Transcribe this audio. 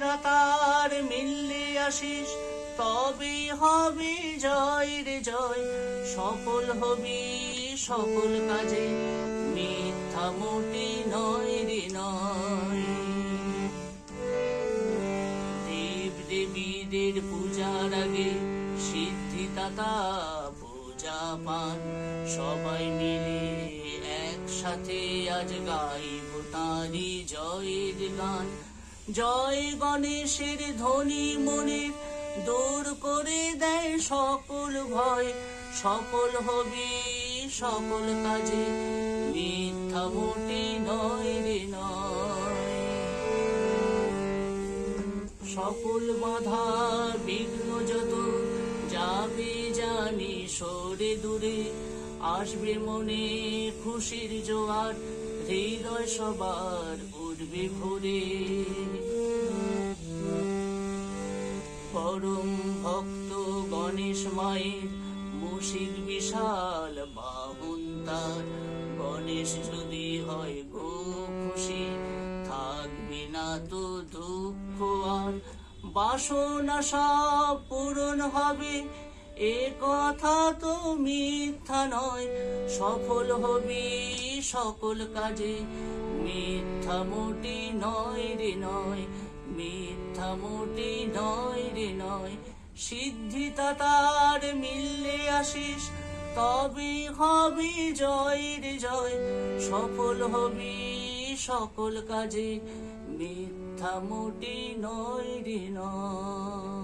দাতার মিললে আসিস তবে হবে জয় রে জয়। সফল হবি সকল কাজে, মিথ্যা মোটে নয় রে নয়। দেব দেবীদের পূজার আগে সিদ্ধিদাতা পূজা পান। সবাই মিলে একসাথে আজ গাইব তাঁরই জয়ের গান। জয় গণেশের ধ্বনি মনে দূর করে দেয় সকল ভয়। সফল হবি, সকল কাজে মিথ্যা মোটে নয় রে নয়। সকল বাধা বিঘ্ন যত যাবে জানি সরে দূরে, আসবে মনে খুশির জোয়ার। হৃদয় সবার উঠবে ভরে পরম ভক্ত গণেশ মায়ের মুশির বিশাল বাহুন তার। গণেশ যদি হয় গো খুশি, থাকবে না তো দুঃখ আর। বাসনা সব পূরণ হবে, এ কথা তো মিথ্যা নয়। সফল হবি সকল কাজে। মিথ্যা মোটি নয় রে নয়, মিথ্যা মোটি নয় রে নয়। সিদ্ধিতা তার মিললে আসিস তবে হবে জয় রে জয়। সফল হবি সকল কাজে, মিথ্যা মোটি নয় রে নয়।